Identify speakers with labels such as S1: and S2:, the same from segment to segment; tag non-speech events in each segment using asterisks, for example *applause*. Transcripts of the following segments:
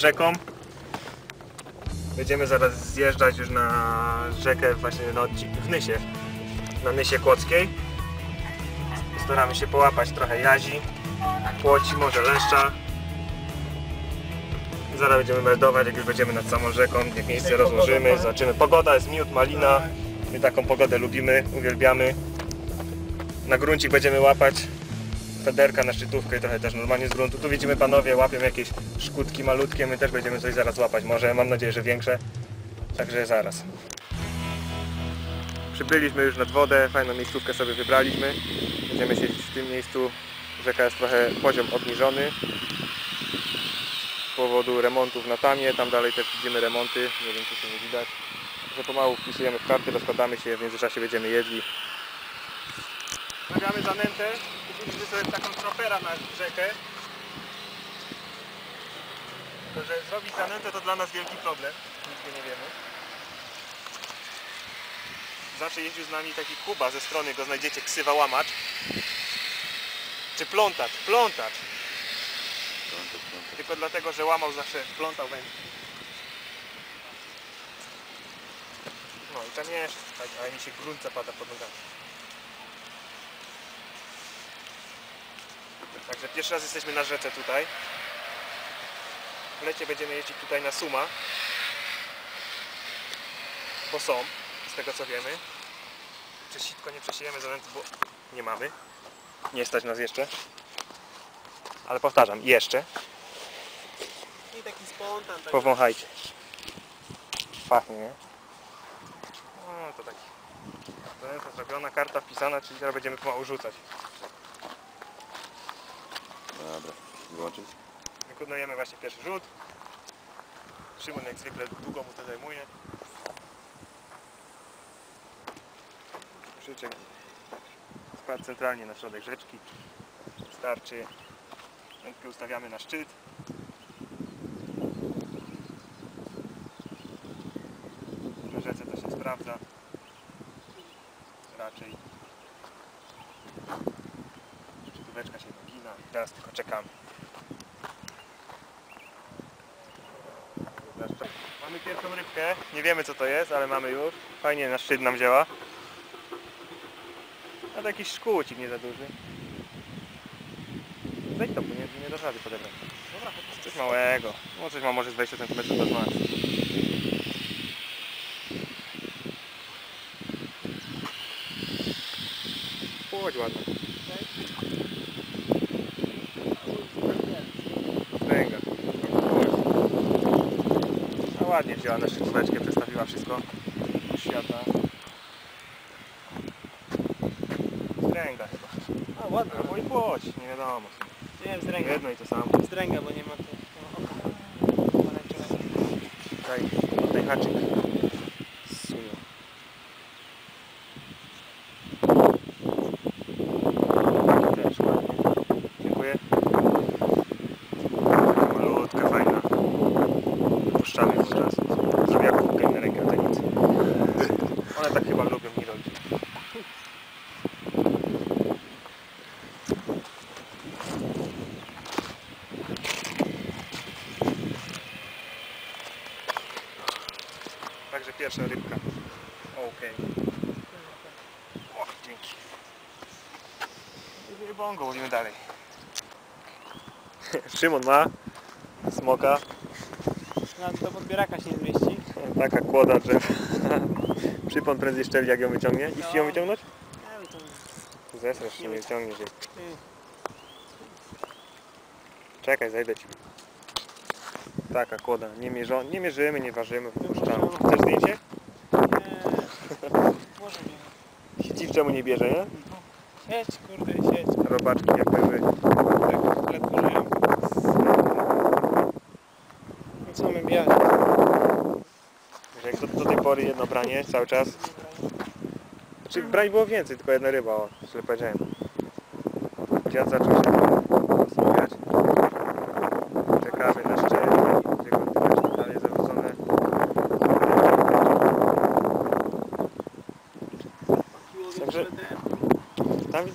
S1: rzeką. Będziemy zaraz zjeżdżać już na rzekę właśnie na odci- w Nysie, na Nysie Kłodzkiej. Staramy się połapać trochę jazi, płoci, może leszcza. Zaraz będziemy meldować, jak już będziemy nad samą rzeką, gdzie miejsce rozłożymy, zobaczymy. Pogoda jest miód, malina. My taką pogodę lubimy, uwielbiamy. Na gruncik będziemy łapać federka na szczytówkę i trochę też normalnie z gruntu. Tu widzimy panowie łapią jakieś szkódki malutkie, my też będziemy coś zaraz łapać. Może, mam nadzieję, że większe. Także zaraz. Przybyliśmy już nad wodę, fajną miejscówkę sobie wybraliśmy. Będziemy siedzieć w tym miejscu. Rzeka jest trochę poziom obniżony. Z powodu remontów na tamie, tam dalej też widzimy remonty, nie wiem czy się nie widać. Że pomału wpisujemy w karty, rozkładamy się, w międzyczasie będziemy jedli. Stawiamy zanętę, kupiliśmy sobie taką tropera na rzekę. Tylko, że zrobić zanętę to dla nas wielki problem, nigdy nie wiemy. Zawsze jeździł z nami taki Kuba ze strony, go znajdziecie, ksywa łamacz. Czy plątacz, plątacz. Tylko dlatego, że łamał zawsze, plątał wędki. No i tam jeszcze, tak, ale mi się grunt zapada pod nogami. Także pierwszy raz jesteśmy na rzece tutaj. W lecie będziemy jeździć tutaj na Suma. Bo są, z tego co wiemy. Czy sitko nie przesiejemy zanęty, bo nie mamy. Nie stać nas jeszcze. Ale powtarzam, jeszcze.
S2: I taki spontan, tak.
S1: Powąchajcie. Pachnie, nie? No to taki. Zanęta zrobiona, karta wpisana, czyli teraz będziemy pomału rzucać.
S3: Dobra, wyłączyć.
S1: Wykonujemy właśnie pierwszy rzut. Szymon jak zwykle długo mu to zajmuje. Przyczek spadł centralnie na środek rzeczki. Starczy. Wędkę ustawiamy na szczyt. Na rzece to się sprawdza. Raczej. Szczytóweczka się nagina teraz tylko czekamy. Mamy pierwszą rybkę, nie wiemy co to jest, ale mamy już. Fajnie na szczyt nam działa. A to jakiś szkółcik nie za duży. Wejdź to, bo nie, nie dasz rady podebrać. Dobra, coś małego. No coś ma może z 20 cm do 12. wszystko świata. Stręga chyba.
S2: A, ładna.
S1: Albo i płoć, nie wiadomo.
S2: Wiem, zdręga.
S1: Jedno i to samo.
S2: Zdręga, bo nie ma tu no.
S1: Tutaj, tutaj haczyk. Sunął. Taki też ładnie. Dziękuję. Taka Malutka, fajna. Puszczamy wówczas. Zrobiła kubkę na rękę tajemnicy. One tak chyba lubią mi robić. Także pierwsza rybka. Okej. Och, dzięki. I bongo, łowimy dalej. *laughs* Szymon ma smoka.
S2: Nawet do podbieraka się nie zmieści.
S1: Taka kłoda, że *laughs* przypon prędzej szczeli jak ją wyciągnie. Iść ją wyciągnąć?
S2: Nie wiem, to
S1: Zesrasz się, nie wyciągniesz jej. Czekaj, zajdę ci. Taka kłoda, nie, mierzą, nie mierzymy, nie ważymy, wypuszczamy. Zdjęcie?
S2: Nie. Może nie.
S1: Sieci czemu nie bierze, nie?
S2: Siedź, kurde, siedź.
S1: Robaczki jak były.
S2: Tak, ledwo żyją. No co my bijać?
S1: Jak do, do tej pory jedno branie cały czas. Znaczy brań było więcej, tylko jedna ryba, o, źle powiedziałem. Dziad zaczął się zastanawiać. Czekamy na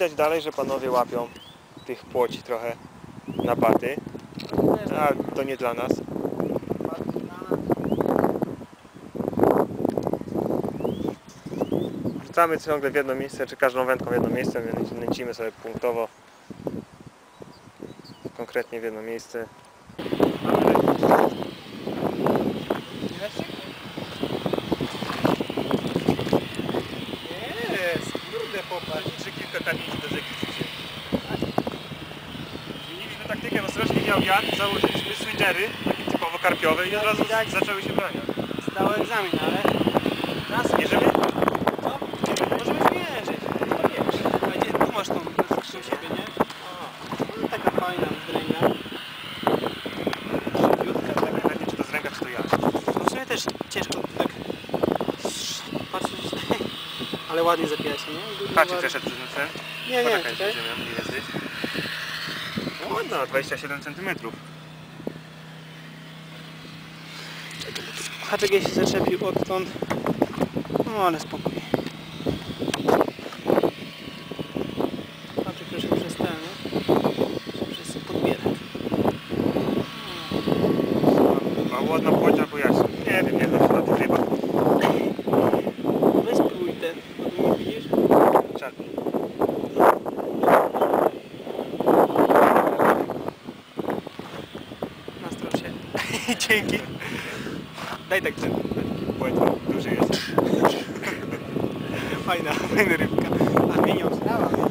S1: widać dalej, że panowie łapią tych płoci trochę na baty. A to nie dla nas. Rzucamy ciągle w jedno miejsce, czy każdą wędką w jedno miejsce, więc nęcimy sobie punktowo konkretnie w jedno miejsce. Kilka kamieni do rzeki wrzuciłem. Zmieniliśmy taktykę, bo strasznie miał wiatr, założyliśmy swingery, takie typowo karpiowe i od razu
S2: Widać.
S1: zaczęły się brania.
S2: Zdał egzamin, ale... Raz,
S1: Bierzemy?
S2: co? Możemy zmierzyć. No wiesz. A gdzie tu masz tą siebie, nie? No taka fajna wzdręga. Szybciutka, tak.
S1: Pytanie, czy to z ręka, czy to ja.
S2: No w sumie też ciężko tak patrzeć, ale ładnie zapija się, nie? Ładnie.
S1: przeszedł przez ten
S2: Nie, nie,
S1: Poczekaj,
S2: czekaj.
S1: ziemią, ile jesteś? No ładno, 27 cm.
S2: Haczek się zaczepił odtąd. No ale spokój. Dzięki. Daj tak ten.
S1: Płoć duży jest.
S2: Fajna, fajna rybka. A pieniądz dała.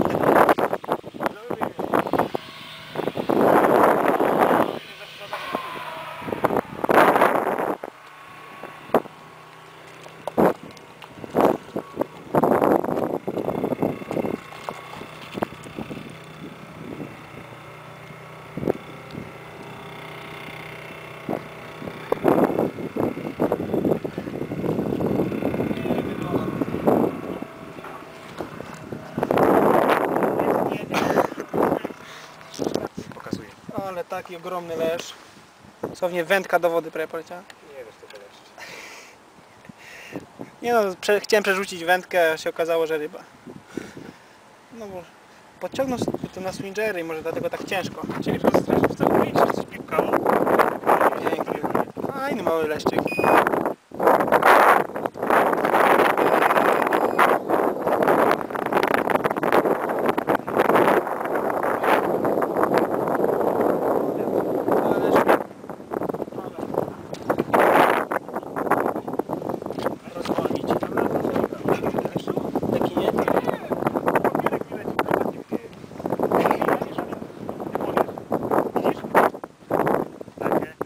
S2: Taki ogromny leż. Dosłownie wędka do wody prawie poleciała.
S1: Nie wiesz, co to jest.
S2: Nie no, prze, chciałem przerzucić wędkę, a się okazało, że ryba. No bo podciągnął to na swingery i może dlatego tak ciężko.
S1: Czyli po prostu w całym miejscu coś pipkało.
S2: Fajny mały leszczyk. Rozwolnić. Taki nie?
S1: Takie.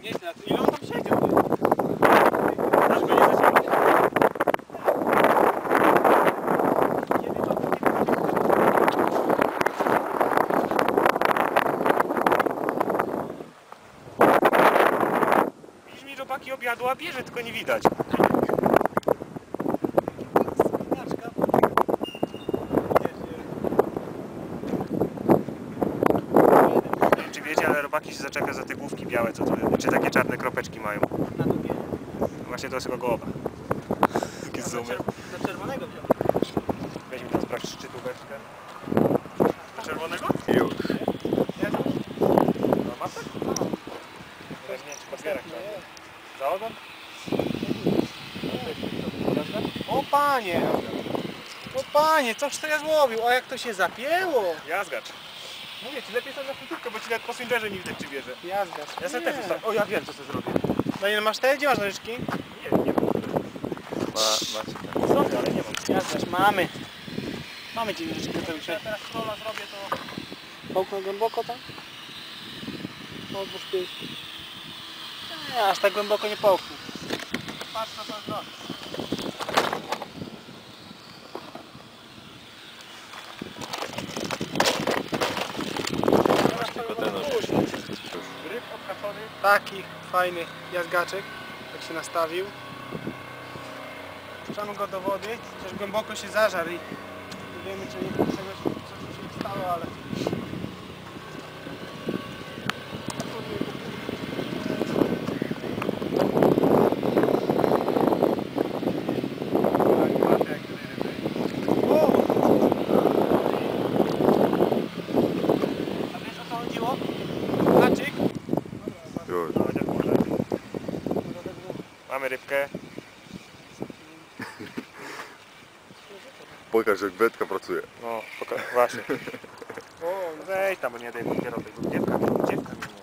S2: Nieźle, a ile on tam siedział?
S1: Aż go nie zaczęło. Widzisz mi robaki obiadu, a bierze, tylko nie widać. Nie wiem, czy wiecie, ale robaki się zaczepia za te główki białe, co tu, czy takie czarne kropeczki mają.
S2: Na.
S1: Właśnie to jest chyba gołoba. Takie
S2: Do,
S1: zoomy.
S2: do czerwonego wziął.
S1: Weźmy tam sprawdź szczytóweczkę. Do czerwonego?
S3: Już.
S1: No ma tak? No. Teraz nie wiem, czy podbierak trzeba. Za ogon?
S2: O panie! O panie, coś to ja złowił, a jak to się zapięło?
S1: Jazgacz. Mówię ci, lepiej stać na chwytówkę, bo ci nawet po swingerze nie widać, czy bierze.
S2: Jazgasz.
S1: Ja sobie też ustawię. O, ja wiem, co sobie zrobię.
S2: Daniel, masz te? Gdzie masz nożyczki?
S1: Nie, nie mam.
S3: Ma, macie tam.
S1: Są, ale nie mam.
S2: Jazgasz, mamy. Mamy ci nożyczki
S1: Ja teraz scrolla zrobię, to...
S2: Połknął głęboko tam? Odłóż pięści. Nie, aż tak głęboko nie połknął.
S1: Patrz, co to zrobię.
S3: Tylko ten noż.
S1: Ryb obhaczony.
S2: Taki fajny jazgaczek, jak się nastawił. Wrzucamy go do wody, chociaż głęboko się zażarł i nie wiemy czy czegoś, tu się stało, ale... O! A wiesz o co chodziło? Haczyk?
S3: Już.
S1: No, chociaż może. Mamy rybkę. *laughs*
S3: Pokaż jak Betka pracuje.
S1: No, poka- właśnie. *laughs* O, weź tam, bo nie daj dopiero tego dziewka, dziewka mi nie.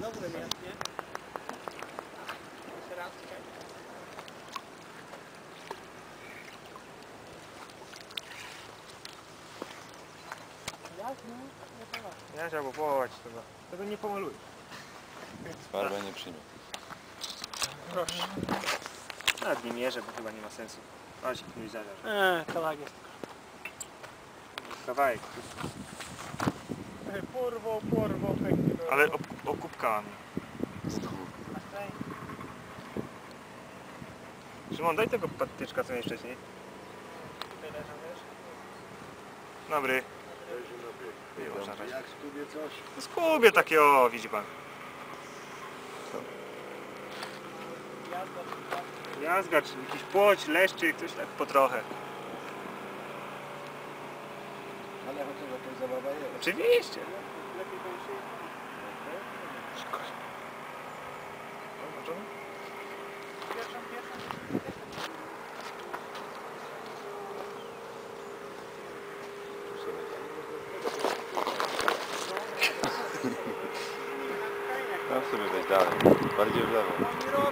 S2: Dobre miast, nie? Jeszcze raz, czekaj. No?
S1: Ja chciałbym połować tego. Tego nie pomaluję.
S3: Farba nie przyjmie.
S2: Proszę.
S1: Nawet nie mierzę, bo chyba nie ma sensu. Chodź, mój zaraz.
S2: Eee, kawałek jest.
S1: Kawałek.
S2: Porwo, porwo,
S1: Ale ok okupkami. Szymon, daj tego patyczka, co miałeś wcześniej.
S2: Tutaj wiesz?
S1: Dobry.
S4: Jak skubię coś?
S1: No Skubie takie, o, widzi pan. Jazga, czy jakiś płoć, leszczyk, coś tak po trochę.
S4: Ale chociaż jakaś zabawa jest.
S1: Oczywiście.
S2: lepiej to się... Pierwszą, pierwszą.
S3: Tam sobie weź dalej. Bardziej w lewo.
S2: Oni robią, Żeśmy dali tą wodę
S1: Humanitarnie. O chuj. No, ten jest większy, nie czuję na tyle.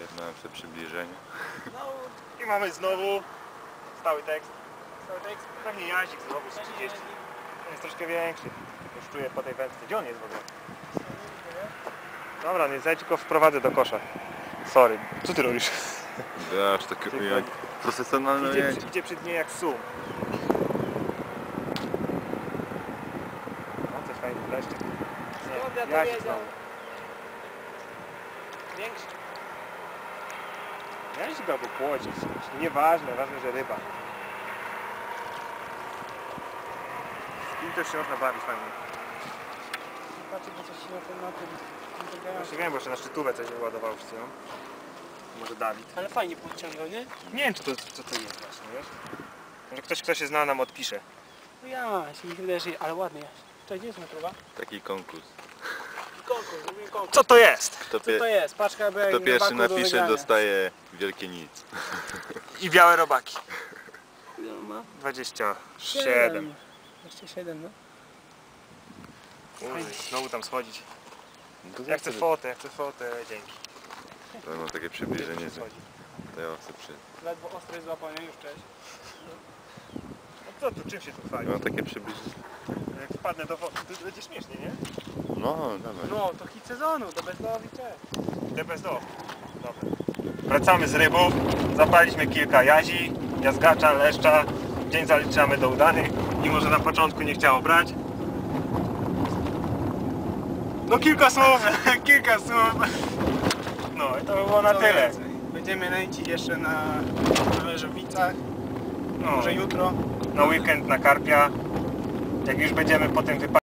S3: Jednałem sobie przybliżenie.
S2: No,
S1: I mamy znowu stały tekst.
S2: cały tekst.
S1: Pewnie jazik znowu z 30. On jest troszkę większy. Już czuję po tej wędce. Gdzie on jest w ogóle? Dobra, nie zajdę tylko wprowadzę do kosza. Sorry. Co ty robisz?
S3: Dasz takie jak profesjonalne
S1: Idzie,
S3: ujęcie.
S1: przy, idzie przed mnie jak sum. No coś fajny leszczyk.
S2: Skąd ja to
S1: jazik
S2: wiedział?
S1: znowu.
S2: Większy.
S1: Jazik albo płociec. Nieważne, ważne, że ryba. Z kim też się można bawić fajnie.
S2: Patrzcie, bo coś się na tym, na tym.
S1: Właśnie wiem, bo jeszcze na szczytówę coś wyładował przed chwilą. Może Dawid.
S2: Ale fajnie podciągał, nie?
S1: Nie wiem, czy to, co to jest właśnie, wiesz? Może ktoś, kto się zna, nam odpisze.
S2: No ja, się mi wydaje, że... Ale jest. Tutaj gdzie jest metrowa?
S3: Taki konkurs.
S2: Konkurs, zrobimy konkurs.
S1: Co to jest?
S3: Kto,
S2: Co
S3: pie,
S2: to jest? Paczka B
S3: kto pierwszy napisze dostaje wielkie nic.
S1: I białe robaki.
S2: Ile on ma?
S1: 27.
S2: 27, no.
S1: Uj, znowu tam schodzić.
S3: No
S1: Ja chcę fotę, ja chcę fotę, dzięki.
S3: To mam takie przybliżenie, że to ja chcę przy...
S2: Ledwo ostre złapanie, już cześć.
S1: No co tu, czym się tu chwali?
S3: Ja mam takie przybliżenie.
S1: Jak wpadnę do wody, to będzie śmiesznie, nie?
S3: No, dawaj.
S2: No, to hit sezonu, to bezdowi cześć.
S1: Do. Dobra. Wracamy z rybów. Zapaliśmy kilka jazi, jazgacza, leszcza. Dzień zaliczamy do udanych. Mimo, że na początku nie chciało brać. No kilka słów, *laughs* kilka słów. No i to by było na
S2: Co
S1: tyle.
S2: więcej? Będziemy nęcić jeszcze na, Leżowicach,
S1: No,
S2: może jutro.
S1: na weekend na karpia. Jak już będziemy po tym wypadzie